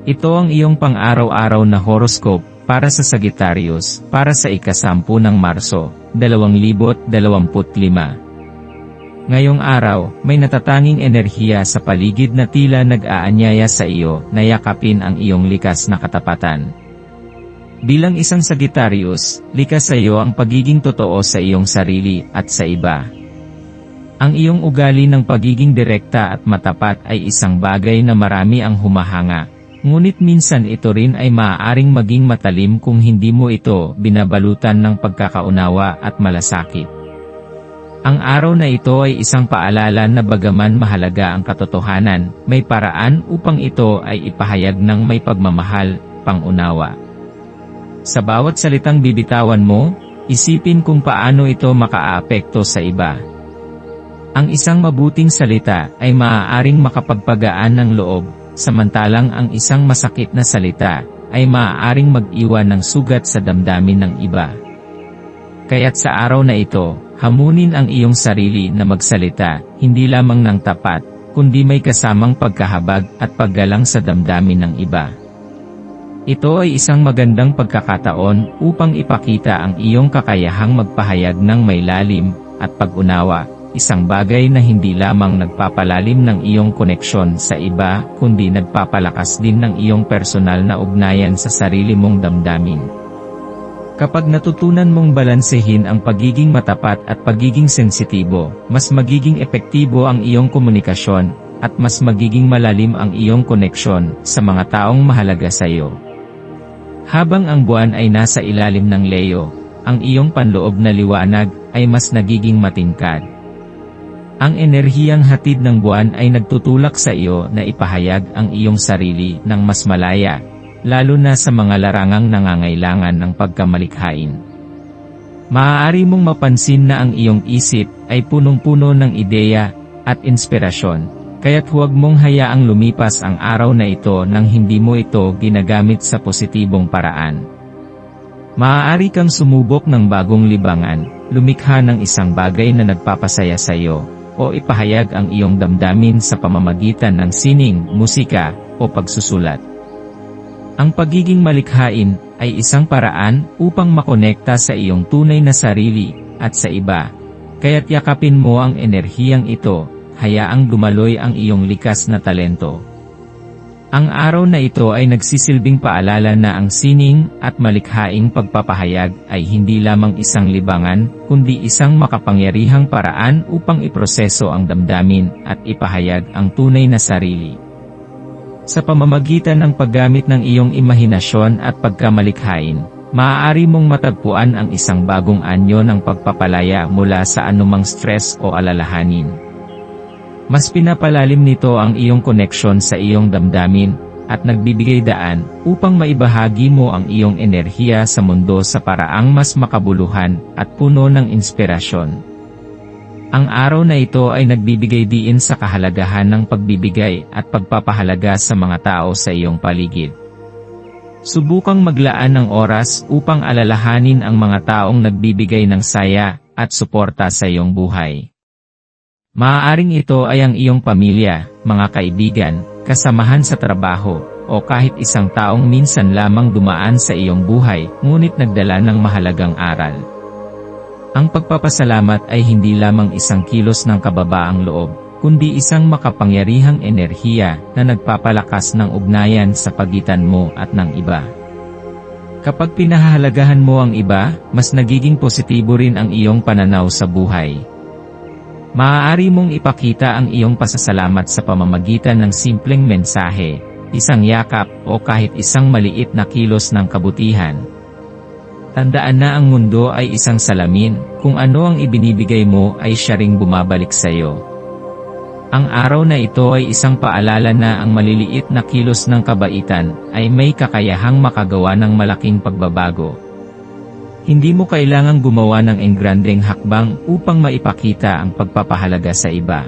Ito ang iyong pang-araw-araw na horoscope para sa Sagittarius para sa ikasampu ng Marso, 2025. Ngayong araw, may natatanging enerhiya sa paligid na tila nag-aanyaya sa iyo na yakapin ang iyong likas na katapatan. Bilang isang Sagittarius, likas sa iyo ang pagiging totoo sa iyong sarili at sa iba. Ang iyong ugali ng pagiging direkta at matapat ay isang bagay na marami ang humahanga, Ngunit minsan ito rin ay maaaring maging matalim kung hindi mo ito binabalutan ng pagkakaunawa at malasakit. Ang araw na ito ay isang paalala na bagaman mahalaga ang katotohanan, may paraan upang ito ay ipahayag ng may pagmamahal, pangunawa. Sa bawat salitang bibitawan mo, isipin kung paano ito makaaapekto sa iba. Ang isang mabuting salita ay maaaring makapagpagaan ng loob, samantalang ang isang masakit na salita ay maaaring mag-iwan ng sugat sa damdamin ng iba. Kaya't sa araw na ito, hamunin ang iyong sarili na magsalita, hindi lamang ng tapat, kundi may kasamang pagkahabag at paggalang sa damdamin ng iba. Ito ay isang magandang pagkakataon upang ipakita ang iyong kakayahang magpahayag ng may lalim at pag-unawa isang bagay na hindi lamang nagpapalalim ng iyong koneksyon sa iba, kundi nagpapalakas din ng iyong personal na ugnayan sa sarili mong damdamin. Kapag natutunan mong balansehin ang pagiging matapat at pagiging sensitibo, mas magiging epektibo ang iyong komunikasyon, at mas magiging malalim ang iyong koneksyon sa mga taong mahalaga sa iyo. Habang ang buwan ay nasa ilalim ng leyo, ang iyong panloob na liwanag ay mas nagiging matingkad. Ang enerhiyang hatid ng buwan ay nagtutulak sa iyo na ipahayag ang iyong sarili ng mas malaya, lalo na sa mga larangang nangangailangan ng pagkamalikhain. Maaari mong mapansin na ang iyong isip ay punong-puno ng ideya at inspirasyon, kaya't huwag mong hayaang lumipas ang araw na ito nang hindi mo ito ginagamit sa positibong paraan. Maaari kang sumubok ng bagong libangan, lumikha ng isang bagay na nagpapasaya sa iyo, o ipahayag ang iyong damdamin sa pamamagitan ng sining, musika, o pagsusulat. Ang pagiging malikhain ay isang paraan upang makonekta sa iyong tunay na sarili at sa iba. Kaya't yakapin mo ang enerhiyang ito, hayaang dumaloy ang iyong likas na talento. Ang araw na ito ay nagsisilbing paalala na ang sining at malikhaing pagpapahayag ay hindi lamang isang libangan, kundi isang makapangyarihang paraan upang iproseso ang damdamin at ipahayag ang tunay na sarili. Sa pamamagitan ng paggamit ng iyong imahinasyon at pagkamalikhain, maaari mong matagpuan ang isang bagong anyo ng pagpapalaya mula sa anumang stress o alalahanin. Mas pinapalalim nito ang iyong koneksyon sa iyong damdamin, at nagbibigay daan, upang maibahagi mo ang iyong enerhiya sa mundo sa paraang mas makabuluhan, at puno ng inspirasyon. Ang araw na ito ay nagbibigay diin sa kahalagahan ng pagbibigay at pagpapahalaga sa mga tao sa iyong paligid. Subukang maglaan ng oras upang alalahanin ang mga taong nagbibigay ng saya at suporta sa iyong buhay. Maaaring ito ay ang iyong pamilya, mga kaibigan, kasamahan sa trabaho, o kahit isang taong minsan lamang dumaan sa iyong buhay, ngunit nagdala ng mahalagang aral. Ang pagpapasalamat ay hindi lamang isang kilos ng kababaang loob, kundi isang makapangyarihang enerhiya na nagpapalakas ng ugnayan sa pagitan mo at ng iba. Kapag pinahahalagahan mo ang iba, mas nagiging positibo rin ang iyong pananaw sa buhay. Maaari mong ipakita ang iyong pasasalamat sa pamamagitan ng simpleng mensahe, isang yakap o kahit isang maliit na kilos ng kabutihan. Tandaan na ang mundo ay isang salamin, kung ano ang ibinibigay mo ay siya ring bumabalik sa iyo. Ang araw na ito ay isang paalala na ang maliliit na kilos ng kabaitan ay may kakayahang makagawa ng malaking pagbabago. Hindi mo kailangang gumawa ng engrandeng hakbang upang maipakita ang pagpapahalaga sa iba.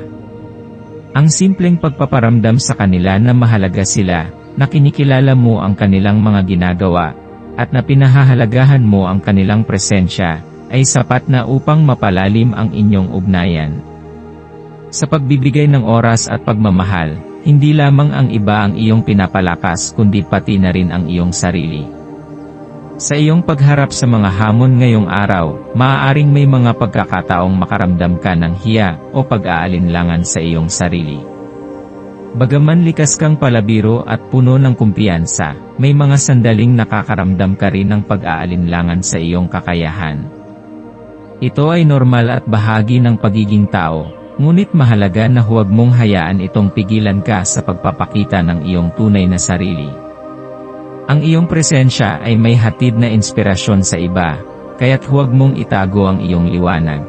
Ang simpleng pagpaparamdam sa kanila na mahalaga sila, na kinikilala mo ang kanilang mga ginagawa, at na pinahahalagahan mo ang kanilang presensya, ay sapat na upang mapalalim ang inyong ugnayan. Sa pagbibigay ng oras at pagmamahal, hindi lamang ang iba ang iyong pinapalakas kundi pati na rin ang iyong sarili. Sa iyong pagharap sa mga hamon ngayong araw, maaaring may mga pagkakataong makaramdam ka ng hiya o pag-aalinlangan sa iyong sarili. Bagaman likas kang palabiro at puno ng kumpiyansa, may mga sandaling nakakaramdam ka rin ng pag-aalinlangan sa iyong kakayahan. Ito ay normal at bahagi ng pagiging tao, Ngunit mahalaga na huwag mong hayaan itong pigilan ka sa pagpapakita ng iyong tunay na sarili. Ang iyong presensya ay may hatid na inspirasyon sa iba, kaya't huwag mong itago ang iyong liwanag.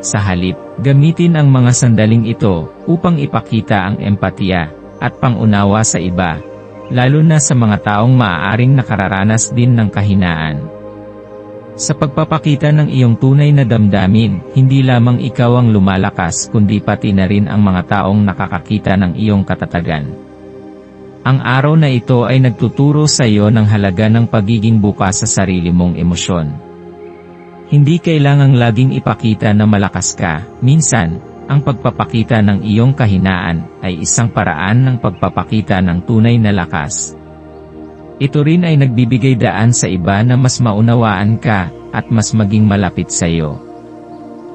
Sa halip, gamitin ang mga sandaling ito upang ipakita ang empatiya at pangunawa sa iba, lalo na sa mga taong maaaring nakararanas din ng kahinaan. Sa pagpapakita ng iyong tunay na damdamin, hindi lamang ikaw ang lumalakas kundi pati na rin ang mga taong nakakakita ng iyong katatagan. Ang araw na ito ay nagtuturo sa iyo ng halaga ng pagiging bukas sa sarili mong emosyon. Hindi kailangang laging ipakita na malakas ka, minsan, ang pagpapakita ng iyong kahinaan ay isang paraan ng pagpapakita ng tunay na lakas. Ito rin ay nagbibigay daan sa iba na mas maunawaan ka, at mas maging malapit sa iyo.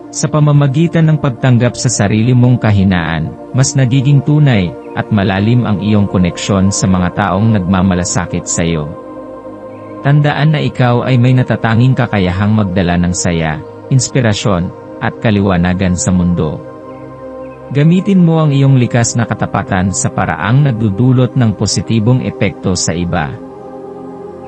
Sa pamamagitan ng pagtanggap sa sarili mong kahinaan, mas nagiging tunay, at malalim ang iyong koneksyon sa mga taong nagmamalasakit sa iyo. Tandaan na ikaw ay may natatanging kakayahang magdala ng saya, inspirasyon, at kaliwanagan sa mundo. Gamitin mo ang iyong likas na katapatan sa paraang nagdudulot ng positibong epekto sa iba.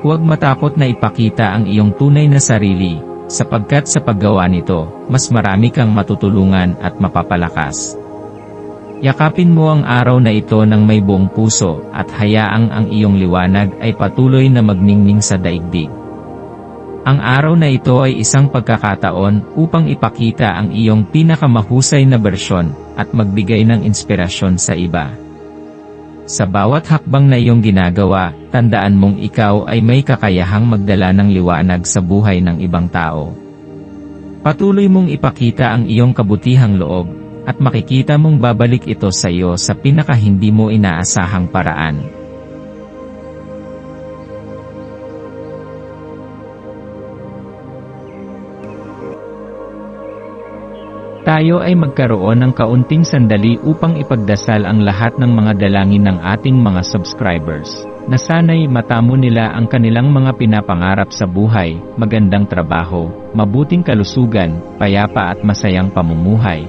Huwag matakot na ipakita ang iyong tunay na sarili, sapagkat sa paggawa nito, mas marami kang matutulungan at mapapalakas. Yakapin mo ang araw na ito ng may buong puso at hayaang ang iyong liwanag ay patuloy na magningning sa daigdig. Ang araw na ito ay isang pagkakataon upang ipakita ang iyong pinakamahusay na bersyon at magbigay ng inspirasyon sa iba. Sa bawat hakbang na iyong ginagawa, tandaan mong ikaw ay may kakayahang magdala ng liwanag sa buhay ng ibang tao. Patuloy mong ipakita ang iyong kabutihang loob, at makikita mong babalik ito sa iyo sa pinaka hindi mo inaasahang paraan. Tayo ay magkaroon ng kaunting sandali upang ipagdasal ang lahat ng mga dalangin ng ating mga subscribers, na sana'y matamo nila ang kanilang mga pinapangarap sa buhay, magandang trabaho, mabuting kalusugan, payapa at masayang pamumuhay,